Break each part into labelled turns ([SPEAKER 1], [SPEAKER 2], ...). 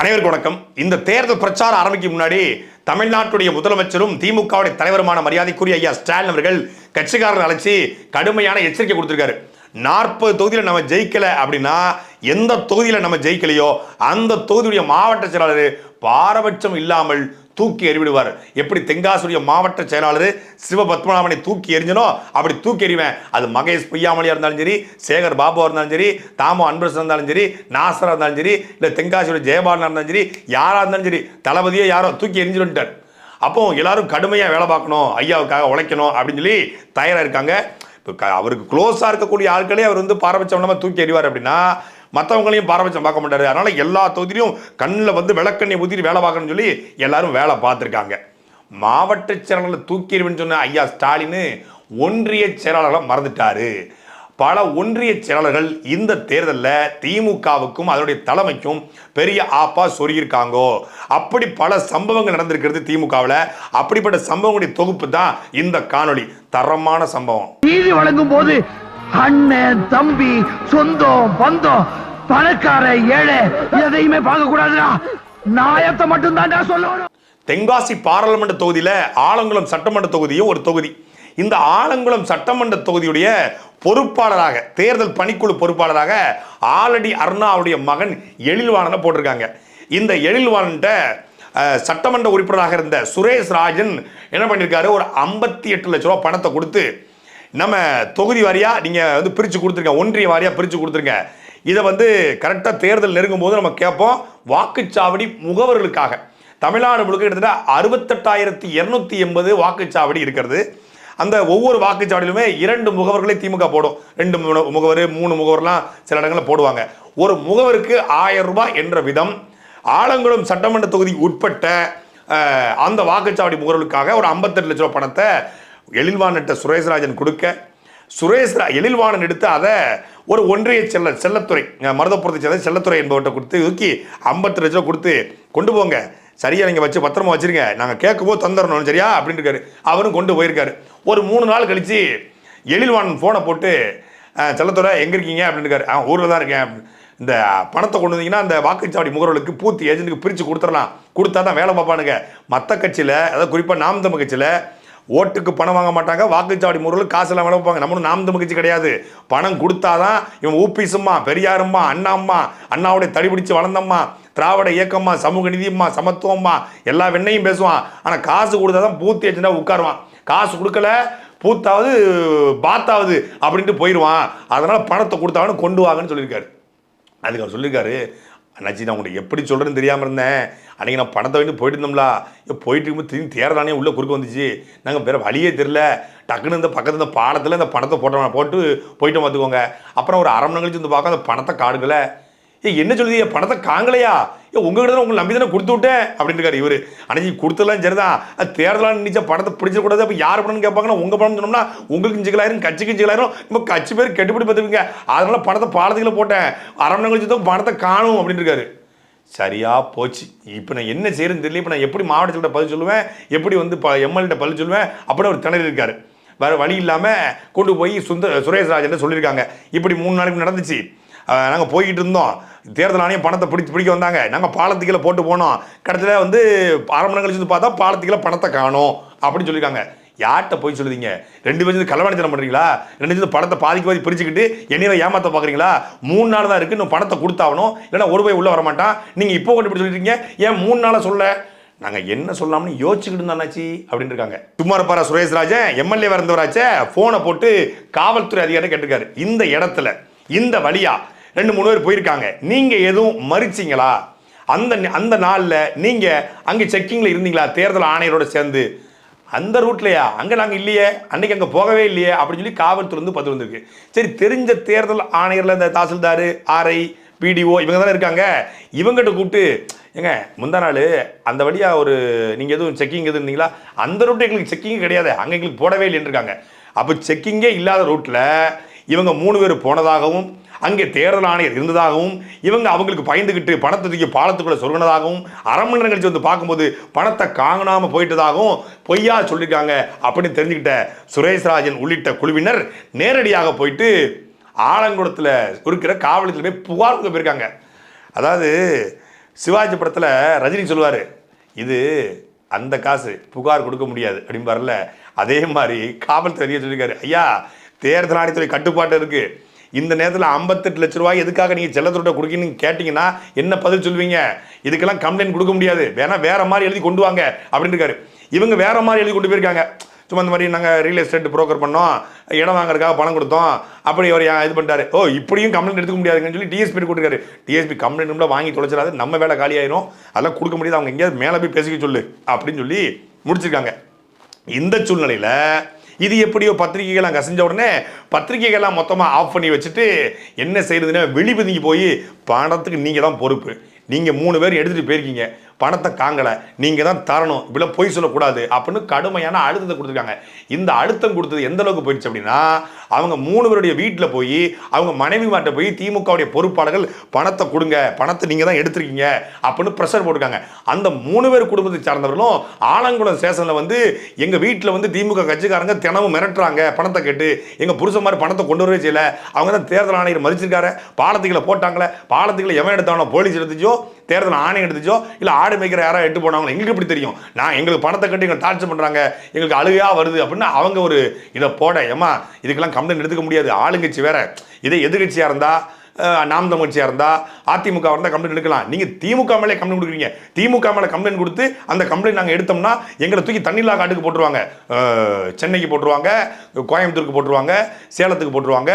[SPEAKER 1] அனைவருக்கும் வணக்கம். இந்த தேர்தல் பிரச்சாரம் ஆரம்பிக்கும் முன்னாடி தமிழ்நாட்டுடைய முதலமைச்சரும் திமுகவுடைய தலைவருமான மரியாதைக்குரிய ஐயா ஸ்டாலின் அவர்கள் கட்சிக்காரர்கள் அழைச்சி கடுமையான எச்சரிக்கை கொடுத்திருக்காரு. நாற்பது தொகுதியில் நம்ம ஜெயிக்கல அப்படின்னா எந்த தொகுதியில் நம்ம ஜெயிக்கலையோ அந்த தொகுதியுடைய மாவட்ட செயலாளர் பாரபட்சம் இல்லாமல் தூக்கி எறிவிடுவார். எப்படி தென்காசியுடைய மாவட்ட செயலாளர் சிவபத்மநாபனை தூக்கி எறிஞ்சனோ அப்படி தூக்கி எறிவேன். அது மகேஷ் பொய்யாமலியாக இருந்தாலும் சரி சேகர் பாபுவாக இருந்தாலும் சரி தாமோ அன்பரசன் இருந்தாலும் சரி நாசராக இருந்தாலும் சரி இல்லை தென்காசியுடைய ஜெயபாலனாக இருந்தாலும் சரி யாராக இருந்தாலும் சரி தளபதியே யாரோ தூக்கி எரிஞ்சுட்டார் அப்போ எல்லாரும் கடுமையாக வேலை பார்க்கணும் ஐயாவுக்காக உழைக்கணும் அப்படின்னு சொல்லி தயாராக இருக்காங்க. இப்போ க- அவருக்கு க்ளோஸாக இருக்கக்கூடிய ஆட்களே அவர் வந்து பாரபட்சம் இல்லாமல் தூக்கி எறிவார் அப்படின்னா மற்றவங்களையும் பாரபட்சம் பார்க்க மாட்டார். அதனால எல்லா தொகுதியிலும் கண்ணில் வந்து விளக்கண்ணை ஊதிட்டு வேலை பார்க்கணும்னு சொல்லி எல்லாரும் வேலை பார்த்துருக்காங்க. மாவட்ட செயலாளர்களை தூக்கிடுவேன் சொன்ன ஐயா ஸ்டாலின் ஒன்றிய செயலாளர்களை மறந்துட்டாரு. பல ஒன்றிய செயலாளர்கள் இந்த தேர்தலில் திமுகவுக்கும் அதனுடைய தலைமைக்கும் பெரிய ஆப்பா சொருகியிருக்காங்கோ. அப்படி பல சம்பவங்கள் நடந்திருக்கிறது திமுகவில். அப்படிப்பட்ட சம்பவங்களுடைய தொகுப்பு தான் இந்த காணொளி. தரமான சம்பவம்.
[SPEAKER 2] நீதி வழங்கும் போது அண்ணன் தம்பி சொந்தம் பந்தம் பணக்கார ஏழை எதையுமே பார்க்க கூடாதுடா நாயத்தை மட்டும் தான்டா சொல்லணும்.
[SPEAKER 1] தென்காசி பாராளுமன்ற தொகுதியில் ஆலங்குளம் சட்டமன்ற தொகுதியும் ஒரு தொகுதி. இந்த ஆலங்குளம் சட்டமன்ற தொகுதியுடைய பொறுப்பாளராக தேர்தல் பணிக்குழு பொறுப்பாளராக ஆலடி அருணாவுடைய மகன் எழில்வாணனை போட்டிருக்காங்க. இந்த எழில்வாணன்ட்ட சட்டமன்ற உறுப்பினராக இருந்த சுரேஷ் ராஜன் என்ன பண்ணியிருக்காரு ஒரு ஐம்பத்தி எட்டு லட்ச ரூபா பணத்தை கொடுத்து நம்ம தொகுதி வாரியாக நீங்கள் வந்து பிரித்து கொடுத்துருங்க ஒன்றிய வாரியாக பிரித்து கொடுத்துருங்க. இதை வந்து கரெக்டாக தேர்தல் நெருங்கும் போது நம்ம கேட்போம் வாக்குச்சாவடி முகவர்களுக்காக. தமிழ்நாடு முழுக்க கிட்டத்தட்ட அறுபத்தெட்டாயிரத்தி இரநூத்தி எண்பது வாக்குச்சாவடி இருக்கிறது. அந்த ஒவ்வொரு வாக்குச்சாவடியிலுமே இரண்டு முகவர்களை திமுக போடும். ரெண்டு முன- முகவர் மூணு முகவர்லாம் சில இடங்களில் போடுவாங்க. ஒரு முகவருக்கு ஆயிரம் ரூபாய் என்ற விதம். ஆலங்குளம் சட்டமன்ற தொகுதி உட்பட்ட அந்த வாக்குச்சாவடி முகவர்களுக்காக ஒரு ஐம்பத்தெட்டு லட்ச ரூபா பணத்தை எழில்வானிட்ட சுரேஷ்ராஜன் கொடுக்க சுரேஷ் ரா- எழில்வாணன் எடுத்து அதை ஒரு ஒன்றிய செல்ல செல்லத்துறை மருதப்புறத்தை சேர்ந்த செல்லத்துறை என்பவர்கிட்ட கொடுத்து தூக்கி ஐம்பத்தி லட்சம் கொடுத்து கொண்டு போங்க. சரியா நீங்கள் வச்சு பத்திரமா வச்சுருங்க. நாங்கள் கேட்கும்போது தந்துடணும் சரியா? அப்படின்னு இருக்காரு அவரும் கொண்டு போயிருக்காரு. ஒரு மூணு நாள் கழித்து எழில்வாணன் ஃபோனை போட்டு செல்லத்துறை எங்கே இருக்கீங்க? அப்படின்னு இருக்காரு ஆ ஊரில் தான் இருக்கேன். இந்த பணத்தை கொண்டு வந்தீங்கன்னா அந்த வாக்குச்சாவடி முகவர்களுக்கு பூத்தி ஏஜென்ட்டுக்கு பிரித்து கொடுத்துடலாம். கொடுத்தா தான் வேலை பார்ப்பானுங்க. மற்ற கட்சியில் அதாவது குறிப்பாக நாம் தமிழ் கட்சியில் ஓட்டுக்கு பணம் வாங்க மாட்டாங்க வாக்குச்சாவடி முறையில் காசு எல்லாம் வேலை வைப்பாங்க நம்மளும் நாம் தமிழ்ச்சி கிடையாது. பணம் கொடுத்தாதான் இவன் ஊப்பிசும்மா பெரியாரும்மா அண்ணாம்மா அண்ணாவுடைய தடிபிடிச்சு வளர்ந்தம்மா திராவிட இயக்கம்மா சமூக நிதியம்மா சமத்துவம்மா எல்லா வெண்ணையும் பேசுவான். ஆனால் காசு கொடுத்தா தான் பூத்தி ஏஜெண்டா உட்காருவான். காசு கொடுக்கல பூத்தாவது பாத்தாவது அப்படின்ட்டு போயிடுவான். அதனால் பணத்தை கொடுத்தாவனு கொண்டு வாங்கன்னு சொல்லியிருக்காரு. அதுக்கு அவர் சொல்லியிருக்காரு அண்ணாச்சி நான் உங்களுக்கு எப்படி சொல்கிறேன்னு தெரியாமல் இருந்தேன். அன்றைக்கி நான் பணத்தை வாங்கிட்டு போயிட்டு இருந்தோம்ல. போயிட்டு இருக்கும்போது திரும்பி தேர்தானே உள்ளே குறுக்க வந்துச்சு. நாங்கள் வேறு வழியே தெரில டக்குன்னு இந்த பக்கத்தில் இந்த பாலத்தில் இந்த பணத்தை போட்டோம் போட்டு போயிட்டோம் பார்த்துக்கோங்க. அப்புறம் ஒரு அரை மணி கழிச்சு வந்து பார்க்க அந்த பணத்தை காடுக்கல. ஏ என்ன சொல்லுது? பணத்தை காங்கலையா? உங்ககிட்ட தான் உங்களை நம்பி தானே கொடுத்து விட்டேன் அப்படின்னு இருக்காரு இவர். அன்னைக்கு கொடுத்துலாம் சரிதான் அது தேர்தலாக நினைச்ச படத்தை பிடிச்சிடக்கூடாது. அப்போ யார் படம்னு கேட்பாங்கன்னா உங்கள் படம் சொன்னோம்னா உங்களுக்கு இஞ்சிக்கலாயிரும் கட்சிக்கு இஞ்சிக்கலாயிரும். இப்போ கட்சி பேர் கெட்டுப்படி பார்த்துருவீங்க அதனால படத்தை பாலத்துக்குள்ள போட்டேன். அரை மணி கழிச்சு தான் படத்தை காணும் அப்படின்னு இருக்காரு சரியா போச்சு. இப்போ நான் என்ன செய்யறேன்னு தெரியல. இப்போ நான் எப்படி மாவட்டத்தில் பதில் சொல்லுவேன்? எப்படி வந்து ப எம்எல்ஏ பதில் சொல்லுவேன்? அப்படின்னு ஒரு திணறி இருக்காரு. வேறு வழி இல்லாமல் கொண்டு போய் சுந்த சுரேஷ் ராஜன் சொல்லியிருக்காங்க. இப்படி மூணு நாளைக்கு நடந்துச்சு. நாங்கள் போய்கிட்டு இருந்தோம். தேர்தல் ஆணையம் பணத்தை பிடிச்சி பிடிக்க வந்தாங்க. நாங்கள் பாலத்துக்கீழ போட்டு போனோம். கடைசியில் வந்து அரை மணி கழிச்சு பார்த்தா பாலத்துக்கீழ பணத்தை காணும் அப்படின்னு சொல்லியிருக்காங்க. யார்கிட்ட போய் சொல்லுதீங்க? ரெண்டு பேரும் கலவாணித்தனம் பண்ணுறீங்களா ரெண்டு பேரும் பணத்தை பாதிக்கு பாதி பிரிச்சுக்கிட்டு என்னையில ஏமாத்த பார்க்குறீங்களா மூணு நாள் தான் இருக்குது இன்னும் பணத்தை கொடுத்தாகணும். இல்லைன்னா ஒரு போய் உள்ளே வரமாட்டான். நீங்கள் இப்போ கொண்டு இப்படி சொல்லிட்டீங்க ஏன் மூணு நாளாக சொல்ல? நாங்கள் என்ன சொல்லலாம்னு யோசிச்சுக்கிட்டு இருந்தாச்சு அப்படின்னு இருக்காங்க. சும்மா இருப்பாரா சுரேஷ் ராஜன் எம்எல்ஏ வரந்தவராச்சே ஃபோனை போட்டு காவல்துறை அதிகாரி கேட்டிருக்காரு. இந்த இடத்துல இந்த வழியா ரெண்டு மூணு பேர் போயிருக்காங்க. நீங்கள் எதுவும் மறிச்சிங்களா? அந்த அந்த நாளில் நீங்கள் அங்கே செக்கிங்கில் இருந்தீங்களா? தேர்தல் ஆணையரோட சேர்ந்து. அந்த ரூட்லையா அங்கே நாங்கள் இல்லையே. அன்னைக்கு அங்கே போகவே இல்லையே. அப்படின்னு சொல்லி காவல்துறை வந்து பதில் வந்திருக்கு. சரி தெரிஞ்ச தேர்தல் ஆணையரில் இந்த தாசில்தார் ஆர்ஐ பிடிஓ இவங்க தானே இருக்காங்க. இவங்ககிட்ட கூப்பிட்டு ஏங்க முந்தா நாள் அந்த வழியாக ஒரு நீங்கள் எதுவும் செக்கிங் எதுவும் இருந்தீங்களா? அந்த ரூட்டு எங்களுக்கு செக்கிங் கிடையாது. அங்கே எங்களுக்கு போடவே இல்லைன்னு இருக்காங்க அப்போ செக்கிங்கே இல்லாத ரூட்டில் இவங்க மூணு பேர் போனதாகவும் அங்கே தேர்தல் ஆணையர் இருந்ததாகவும் இவங்க அவங்களுக்கு பயந்துக்கிட்டு பணத்தை தூக்கி பாலத்துக்குள்ளே சொருகினதாகவும் அரை மணி நேரம் கழிச்சு வந்து பார்க்கும்போது பணத்தை காங்கினாமல் போயிட்டதாகவும் பொய்யா சொல்லியிருக்காங்க அப்படின்னு தெரிஞ்சுக்கிட்ட சுரேஷ்ராஜன் உள்ளிட்ட குழுவினர் நேரடியாக போயிட்டு ஆலங்குளத்தில் இருக்கிற காவலத்தில் போய் புகார் கொடுக்க போயிருக்காங்க. அதாவது சிவாஜி படத்தில் ரஜினி சொல்லுவார் இது அந்த காசு புகார் கொடுக்க முடியாது அப்படின்னு பாருல அதே மாதிரி காவல்துறை சொல்லியிருக்காரு ஐயா தேர்தல் ஆணையத்துறை கட்டுப்பாட்டு இருக்குது இந்த நேரத்தில் ஐம்பத்தெட்டு லட்ச ரூபாய் எதுக்காக நீங்கள் செல்லத்துறை கொடுக்கணும்னு கேட்டிங்கன்னா என்ன பதில் சொல்லுவீங்க? இதுக்கெல்லாம் கம்ப்ளைண்ட் கொடுக்க முடியாது. வேணா வேற மாதிரி எழுதி கொண்டு வாங்க அப்படின்னு இருக்காரு. இவங்க வேற மாதிரி எழுதி கொண்டு போயிருக்காங்க. சும்மா இந்த மாதிரி நாங்கள் ரியல் எஸ்டேட் புரோக்கர் பண்ணோம். இடம் வாங்குறதுக்காக பணம் கொடுத்தோம். அப்படி அவர் இது பண்ணிட்டாரு. ஓ இப்படியும் கம்ப்ளைண்ட் எடுத்துக்க முடியாதுங்கன்னு சொல்லி டிஎஸ்பி கொடுத்துருக்காரு டிஎஸ்பி கம்ப்ளைண்ட் கூட வாங்கி தொலைச்சிடாது. நம்ம வேலை காலியாயிரும் அதெல்லாம் கொடுக்க முடியாது. அவங்க எங்கேயாவது மேலே போய் பேசிக்க சொல்லு அப்படின்னு சொல்லி முடிச்சிருக்காங்க. இந்த சூழ்நிலையில் இது எப்படியோ பத்திரிகைகள்லாம் கசிஞ்ச உடனே பத்திரிகைகள்லாம் மொத்தமாக ஆஃப் பண்ணி வச்சுட்டு என்ன செய்யறதுன்னா வெளிபதுங்கி போய் பணத்துக்கு நீங்கள் தான் பொறுப்பு. நீங்கள் மூணு பேர் எடுத்துகிட்டு போயிருக்கீங்க. பணத்தை காங்கலை. நீங்கள் தான் தரணும். இப்படிலாம் பொய் சொல்லக்கூடாது. அப்படின்னு கடுமையான அழுத்தத்தை கொடுத்துருக்காங்க. இந்த அழுத்தம் கொடுத்தது எந்த அளவுக்கு போயிடுச்சு அப்படின்னா அவங்க மூணு பேருடைய வீட்டில் போய் அவங்க மனைவி மாட்ட போய் திமுகவுடைய பொறுப்பாளர்கள் பணத்தை கொடுங்க. பணத்தை நீங்கள் தான் எடுத்திருக்கீங்க. அப்படின்னு ப்ரெஷர் போட்டிருக்காங்க. அந்த மூணு பேர் குடும்பத்தை சார்ந்தவர்களும் ஆலங்குளம் ஸ்டேஷனில் வந்து எங்கள் வீட்டில் வந்து திமுக கட்சிக்காரங்க தினமும் மிரட்டுறாங்க பணத்தை கேட்டு. எங்கள் புருஷன் மாதிரி பணத்தை கொண்டு வரவே செய்யலை. அவங்க தான் தேர்தல் ஆணையர் மதிச்சிருக்காரு. பாலத்துக்களை போட்டாங்களே. பாலத்துக்களை எவன் எடுத்தானோ போலீஸ் எடுத்துச்சோ தேர்தல் ஆணையம் எடுத்துச்சோ இல்லை ஆடு மேய்க்கிற யாரோ எட்டு போனாங்களோ எங்களுக்கு எப்படி தெரியும்? நான் எங்களுக்கு பணத்தை கட்டி எங்களை டார்ச்சர் பண்ணுறாங்க எங்களுக்கு அழுகையாக வருது அப்படின்னு அவங்க ஒரு இதை போட ஏமா இதுக்கெல்லாம் கம்ப்ளைண்ட் எடுத்துக்க முடியாது. ஆளுங்கட்சி வேற இதே எதிர்கட்சியாக இருந்தால் நாம் தமிழ்ச்சியாக இருந்தால் அதிமுக இருந்தால் கம்ப்ளைண்ட் எடுக்கலாம். நீங்கள் திமுக மேலே கம்ப்ளைண்ட் கொடுக்குறீங்க. திமுக மேலே கம்ப்ளைண்ட் கொடுத்து அந்த கம்ப்ளைண்ட் நாங்கள் எடுத்தோம்னா எங்களை தூக்கி தண்ணிலா காட்டுக்கு போட்டுருவாங்க. சென்னைக்கு போட்டுருவாங்க கோயம்புத்தூருக்கு போட்டுருவாங்க சேலத்துக்கு போட்டுருவாங்க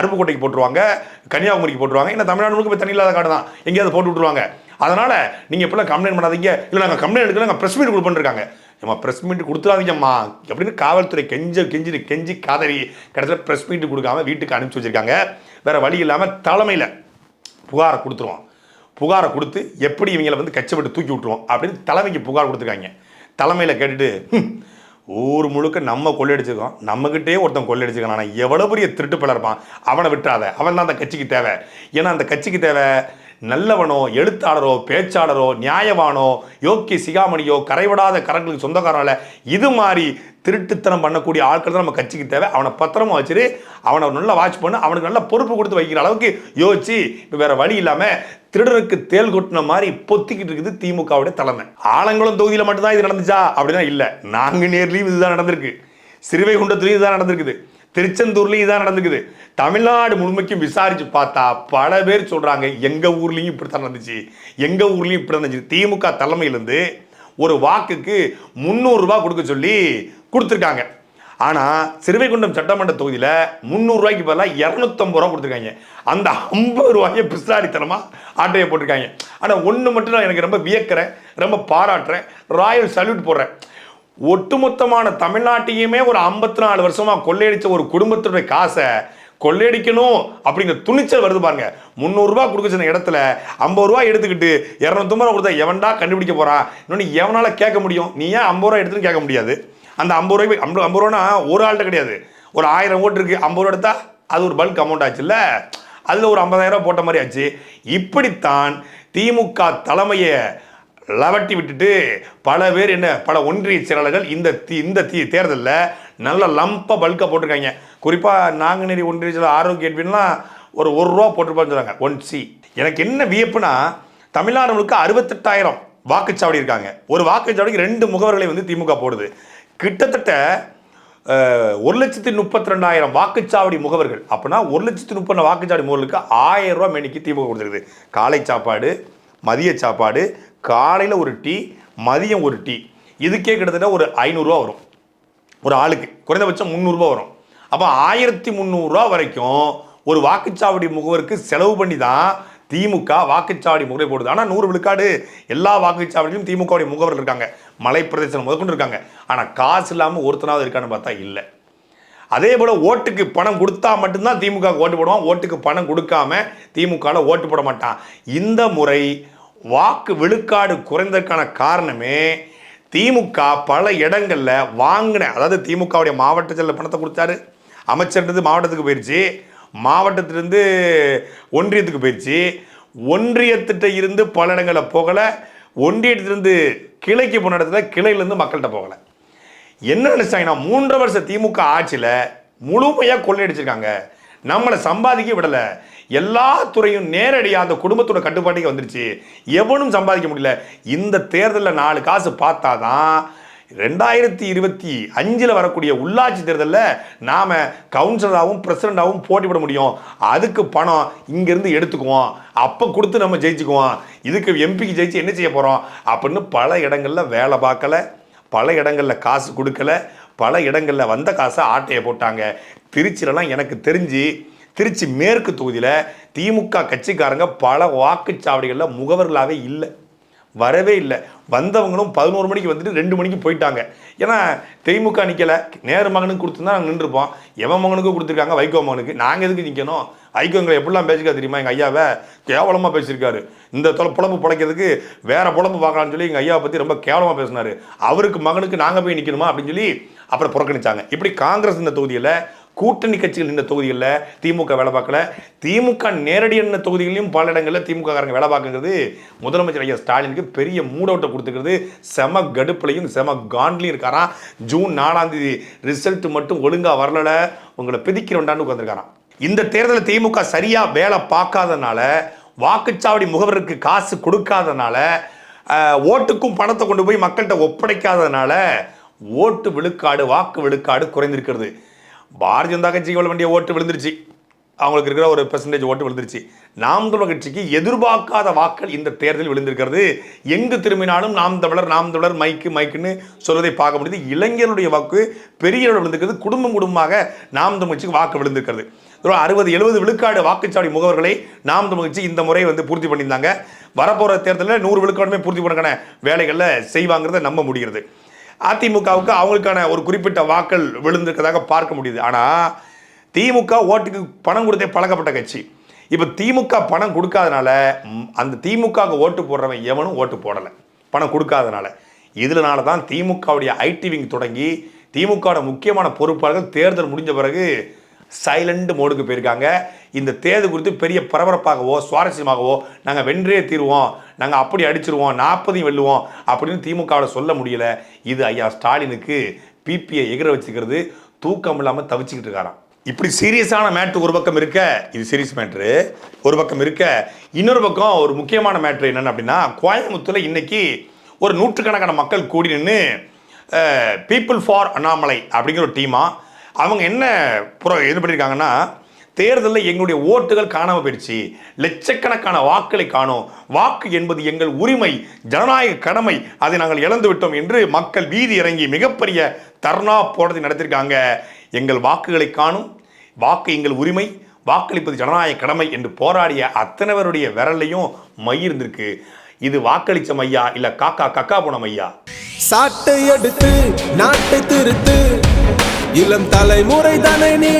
[SPEAKER 1] அருப்புக்கோட்டைக்கு போட்டுருவாங்க கன்னியாகுமரிக்கு போட்டுருவாங்க. ஏன்னா தமிழ்நாடு முழுக்க போய் தண்ணி இல்லாத காடு தான். எங்கேயாவது போட்டு விட்டுருவாங்க. அதனால் நீங்கள் இப்பெல்லாம் கம்ப்ளைண்ட் பண்ணாதீங்க. இல்லை நாங்கள் கம்ப்ளைண்ட் எடுக்கல நாங்கள் ப்ரெஸ் மீட் கொடுப்போன்ருக்காங்க ஏம்மா ப்ரெஸ் மீட் கொடுத்துடாதீங்கம்மா. அப்படின்னு காவல்துறை கெஞ்ச கெஞ்சி கெஞ்சி காதறி கடைசியில் ப்ரெஸ் மீட் கொடுக்காம வீட்டுக்கு அனுப்பிச்சி வச்சிருக்காங்க. வேறு வழி இல்லாமல் தலைமையில் புகாரை கொடுத்துருவோம். புகாரை கொடுத்து எப்படி இவங்களை வந்து கச்சப்பட்டு தூக்கி விட்டுருவோம் அப்படின்னு தலைமைக்கு புகார் கொடுத்துருக்காங்க. தலைமையில் கேட்டுட்டு ஊர் முழுக்க நம்ம கொள்ளையடிச்சிருக்கோம். நம்மகிட்டே ஒருத்தன் கொள்ளையடிச்சிருக்கான். ஆனால் எவ்வளோ பெரிய திருட்டு பல இருப்பான். அவனை விட்டுறாத. அவன் தான் அந்த கட்சிக்கு தேவை. ஏன்னா அந்த கட்சிக்கு தேவை நல்லவனோ எழுத்தாளரோ பேச்சாளரோ நியாயவானோ யோக்கி சிகாமணியோ கரைவிடாத கரங்களுக்கு சொந்தக்காரனால இது மாதிரி திருட்டுத்தனம் பண்ணக்கூடிய ஆட்கள் தான் நம்ம கட்சிக்கு தேவை. அவனை பத்திரமா வச்சுட்டு அவனை நல்லா வாட்ச் பண்ணு அவனுக்கு நல்ல பொறுப்பு கொடுத்து வைக்கிற அளவுக்கு யோசிச்சு இப்போ வேற வழி இல்லாமல் திருடனுக்கு தேல் கொட்டின மாதிரி பொத்திக்கிட்டு இருக்குது திமுகவுடைய தலைமை. ஆலங்குளம் தொகுதியில் மட்டும்தான் இது நடந்துச்சா? அப்படின்னா இல்லை. நாங்குநேர்லையும் இதுதான் நடந்திருக்கு. சிறுவைகுண்டத்துலையும் இதுதான் நடந்திருக்குது. திருச்செந்தூர்லையும் இதான் நடந்துக்குது. தமிழ்நாடு முழுமைக்கும் விசாரிச்சு பார்த்தா பல பேர் சொல்கிறாங்க எங்கள் ஊர்லேயும் இப்படி தான் நடந்துச்சு எங்கள் ஊர்லேயும் இப்படி நடந்துச்சு. திமுக தலைமையிலேருந்து ஒரு வாக்குக்கு முந்நூறுரூவா கொடுக்க சொல்லி கொடுத்துருக்காங்க. ஆனால் சிறுவைகுண்டம் சட்டமன்ற தொகுதியில் முந்நூறுரூவாய்க்கு பதிலாக இரநூத்தம்பது ரூபா கொடுத்துருக்காங்க. அந்த ஐம்பது ரூபாயை பிஸ்தாரித்தனமா ஆட்டையை போட்டிருக்காங்க. ஆனால் ஒன்று மட்டும் நான் எனக்கு ரொம்ப வியக்கிறேன் ரொம்ப பாராட்டுறேன். ராயல் சல்யூட் போடுறேன். ஒட்டுமொத்தமான தமிழ்நாட்டையுமே ஒரு ஐம்பத்தி நாலு வருஷமா கொள்ளையடிச்ச ஒரு குடும்பத்துடைய காசை கொள்ளையடிக்கணும் அப்படிங்கிற துணிச்சல் வருது பாருங்க. முந்நூறுரூவா கொடுக்க சொன்ன இடத்துல ஐம்பது ரூபா எடுத்துக்கிட்டு இரநூத்தம்பது ரூபா கொடுத்தா எவன்டா கண்டுபிடிக்க போறான் இன்னொன்று எவனால கேட்க முடியும்? நீ ஏன் ஐம்பது ரூபா எடுத்துன்னு கேட்க முடியாது? அந்த ஐம்பது ரூபாய் ஐம்பது ஐம்பது ரூபானா ஒரு ஆள்கிட்ட கிடையாது. ஒரு ஆயிரம் ஓட்டு இருக்கு. ஐம்பது ரூபா எடுத்தா அது ஒரு பல்க் அமௌண்ட் ஆச்சுல்ல? அதில் ஒரு ஐம்பதாயிரம் ரூபாய் போட்ட மாதிரி ஆச்சு. இப்படித்தான் திமுக தலைமையை லவட்டி விட்டுட்டு பல பேர் என்ன பல ஒன்றிய செயலாளர்கள் இந்த தி இந்த தீ தேர்தலில் நல்ல லம்பாக பல்காக போட்டிருக்காங்க. குறிப்பாக நாங்குநேரி ஒன்றிய செயலாளர் ஆரோக்கிய எட்வின்லாம் ஒரு ஒரு ரூபா போட்டிருப்பான்னு சொல்கிறாங்க ஒன் சி. எனக்கு என்ன வியப்புனா தமிழ்நாடு முழுக்க அறுபத்தெட்டாயிரம் வாக்குச்சாவடி இருக்காங்க. ஒரு வாக்குச்சாவடிக்கு ரெண்டு முகவர்களை வந்து திமுக போடுது. கிட்டத்தட்ட ஒரு லட்சத்தி முப்பத்தி ரெண்டாயிரம் வாக்குச்சாவடி முகவர்கள். அப்படின்னா ஒரு லட்சத்தி முப்பது வாக்குச்சாவடி முகவர்களுக்கு ஆயிரம் ரூபாய் மேனிக்கு திமுக கொடுத்துருக்குது. காலை சாப்பாடு மதிய சாப்பாடு காலையில் ஒரு டீ மதியம் ஒரு டீ. இதுக்கே கிட்டத்தட்ட ஒரு ஐநூறுரூவா வரும். ஒரு ஆளுக்கு. குறைந்தபட்சம் முந்நூறுரூவா வரும். அப்போ ஆயிரத்தி முந்நூறுரூவா வரைக்கும் ஒரு வாக்குச்சாவடி முகவருக்கு செலவு பண்ணி தான் திமுக வாக்குச்சாவடி முகவரி போடுது. ஆனால் நூறு விழுக்காடு எல்லா வாக்குச்சாவடியிலும் திமுகவுடைய முகவர்கள் இருக்காங்க. மலை பிரதேசம் முதற்கொண்டு இருக்காங்க. ஆனால் காசு இல்லாமல் ஒருத்தனாவது இருக்கான்னு பார்த்தா இல்லை. அதே போல் ஓட்டுக்கு பணம் கொடுத்தா மட்டும்தான் திமுக ஓட்டு போடுவான். ஓட்டுக்கு பணம் கொடுக்காம திமுகவில் ஓட்டு போட மாட்டான். இந்த முறை வாக்கு விழுக்காடு குறைந்ததற்கான காரணமே திமுக பல இடங்களில் வாங்கின அதாவது திமுகவுடைய மாவட்ட செல்ல பணத்தை கொடுத்தாரு. அமைச்சர்லேருந்து மாவட்டத்துக்கு போயிடுச்சு மாவட்டத்திலிருந்து ஒன்றியத்துக்கு போயிடுச்சு ஒன்றியத்திட்ட இருந்து பல இடங்களில் போகலை. ஒன்றியத்திலிருந்து கிளைக்கு போன இடத்துல கிளையிலேருந்து மக்கள்கிட்ட போகலை. என்ன நினச்சாங்கன்னா மூன்று வருஷ திமுக ஆட்சியில் முழுமையாக கொள்ளையடிச்சிருக்காங்க. நம்மளை சம்பாதிக்க விடலை. எல்லா துறையும் நேரடியாக அந்த குடும்பத்தோட கட்டுப்பாட்டுக்கு வந்துருச்சு. எவனும் சம்பாதிக்க முடியல. இந்த தேர்தலில் நாலு காசு பார்த்தாதான் ரெண்டாயிரத்தி இருபத்தி அஞ்சில் வரக்கூடிய உள்ளாட்சி தேர்தலில் நாம் கவுன்சிலராகவும் பிரசிடண்டாகவும் போட்டிவிட முடியும். அதுக்கு பணம் இங்கேருந்து எடுத்துக்குவோம். அப்போ கொடுத்து நம்ம ஜெயிச்சுக்குவோம். இதுக்கு எம்பிக்கு ஜெயிச்சு என்ன செய்ய போகிறோம் அப்படின்னு பல இடங்களில் வேலை பார்க்கல. பல இடங்களில் காசு கொடுக்கல. பல இடங்களில் வந்த காசை ஆட்டையை போட்டாங்க. திருச்சியிலலாம் எனக்கு தெரிஞ்சு திருச்சி மேற்கு தொகுதியில் திமுக கட்சிக்காரங்க பல வாக்குச்சாவடிகளில் முகவர்களாகவே இல்லை. வரவே இல்லை. வந்தவங்களும் பதினோரு மணிக்கு வந்துட்டு ரெண்டு மணிக்கு போயிட்டாங்க. ஏன்னா திமுக நிற்கலை நேரு மகனுக்கு கொடுத்துருந்தா நாங்கள் நின்றுப்போம் எவன் மகனுக்கும் கொடுத்துருக்காங்க? வைகோ மகனுக்கு. நாங்கள் எதுக்கு நிற்கணும் வைகோ எங்களை எப்படிலாம் பேசிக்கா தெரியுமா? எங்கள் ஐயாவை கேவலமாக பேசியிருக்காரு. இந்த தொலை புழப்பு பிழைக்கிறதுக்கு வேறு புழப்பு பார்க்கலாம்னு சொல்லி எங்கள் ஐயாவை பற்றி ரொம்ப கேவலமாக பேசினாரு. அவருக்கு மகனுக்கு நாங்கள் போய் நிற்கணுமா அப்படின்னு சொல்லி அப்புறம் புறக்கணிச்சாங்க. இப்படி காங்கிரஸ் இந்த தொகுதியில் கூட்டணி கட்சிகள் இந்த தொகுதிகளில் திமுக வேலை பார்க்கல. திமுக நேரடி என்ன தொகுதிகளிலும் பல இடங்களில் திமுக காரங்க வேலை பார்க்குறது முதலமைச்சர் ஐயா ஸ்டாலினுக்கு பெரிய மூடவுட்டை கொடுத்துக்கிறது செம கடுப்புலையும் செம காண்ட்லையும் இருக்காராம் ஜூன் நாலாம் தேதி ரிசல்ட் மட்டும் ஒழுங்காக வரல உங்களை பிதிக்கிறோண்டான்னு உட்காந்துருக்காராம் இந்த தேர்தலில் திமுக சரியாக வேலை பார்க்காதனால வாக்குச்சாவடி முகவருக்கு காசு கொடுக்காதனால ஓட்டுக்கும் பணத்தை கொண்டு போய் மக்கள்கிட்ட ஒப்படைக்காதனால ஓட்டு விழுக்காடு வாக்கு விழுக்காடு குறைந்திருக்கிறது. பாரதிய ஜனதா கட்சிக்கு எவ்வளோ வேண்டிய ஓட்டு விழுந்துருச்சு. அவங்களுக்கு இருக்கிற ஒரு பெர்சன்டேஜ் ஓட்டு விழுந்துருச்சு. நாம் தமிழர் கட்சிக்கு எதிர்பார்க்காத வாக்கள் இந்த தேர்தலில் விழுந்திருக்கிறது. எங்கு திரும்பினாலும் நாம் தமிழர் நாம் தமிழர் மைக்கு மைக்குன்னு சொல்வதை பார்க்க முடியுது. இளைஞருடைய வாக்கு பெரிய அளவில் விழுந்திருக்கிறது. குடும்பம் குடும்பமாக நாம் தமிழ் கட்சிக்கு வாக்கு விழுந்திருக்கிறது. ஒரு அறுபது எழுபது விழுக்காடு வாக்குச்சாவடி முகவர்களை நாம் தமிழ் கட்சி இந்த முறை வந்து பூர்த்தி பண்ணியிருந்தாங்க. வரப்போகிற தேர்தலில் நூறு விழுக்காடுமே பூர்த்தி பண்ணக்கான வேலைகளில் செய்வாங்கிறத நம்ப முடிகிறது. அதிமுகவுக்கு அவங்களுக்கான ஒரு குறிப்பிட்ட வாக்கள் விழுந்திருக்கிறதாக பார்க்க முடியுது. ஆனால் திமுக ஓட்டுக்கு பணம் கொடுத்தே பழக்கப்பட்ட கட்சி. இப்போ திமுக பணம் கொடுக்காதனால அந்த திமுகவுக்கு ஓட்டு போடுறவன் எவனும் ஓட்டு போடலை. பணம் கொடுக்காதனால. இதனால தான் திமுகவுடைய ஐடி விங் தொடங்கி திமுகவோட முக்கியமான பொறுப்பாளர்கள் தேர்தல் முடிஞ்ச பிறகு சைலண்ட் மோடுக்கு போயிருக்காங்க. இந்த தேர்தல் குறித்து பெரிய பரபரப்பாகவோ சுவாரஸ்யமாகவோ நாங்கள் வென்றே தீருவோம். நாங்கள் அப்படி அடிச்சிருவோம் நாற்பதையும் வெல்லுவோம் அப்படின்னு திமுகவில் சொல்ல முடியல. இது ஐயா ஸ்டாலினுக்கு பிபிஐ எகிர வச்சுக்கிறது தூக்கம் இல்லாமல் தவிச்சுக்கிட்டு இருக்காராம். இப்படி சீரியஸான மேட்ரு ஒரு பக்கம் இருக்க இது சீரியஸ் மேட்ரு. ஒரு பக்கம் இருக்க இன்னொரு பக்கம் ஒரு முக்கியமான மேட்ரு என்னென்ன அப்படின்னா கோயம்புத்தூரில் இன்னைக்கு ஒரு நூற்றுக்கணக்கான மக்கள் கூடி நின்று பீப்புள் ஃபார் அண்ணாமலை அப்படிங்கிற ஒரு டீமாக அவங்க என்ன புற இது பண்ணியிருக்காங்கன்னா தேர்தலில் எங்களுடைய ஓட்டுகள் காணாமல் போயிடுச்சு. லட்சக்கணக்கான வாக்களை காணோம். வாக்கு என்பது எங்கள் உரிமை ஜனநாயக கடமை. அதை நாங்கள் இழந்து விட்டோம் என்று மக்கள் வீதி இறங்கி மிகப்பெரிய தர்ணா போராட்டத்தை நடத்தியிருக்காங்க எங்கள் வாக்குகளை காணும். வாக்கு எங்கள் உரிமை. வாக்களிப்பது ஜனநாயக கடமை என்று போராடிய அத்தனை பேருடைய விரல்லையும் மை இருந்திருக்கு. இது வாக்களிச்ச மையா இல்ல காக்கா கக்கா போன மையா?
[SPEAKER 3] சாட்டை எடுத்து நாட்டை திருத்து. இளம் தலைமுறை தானே நீ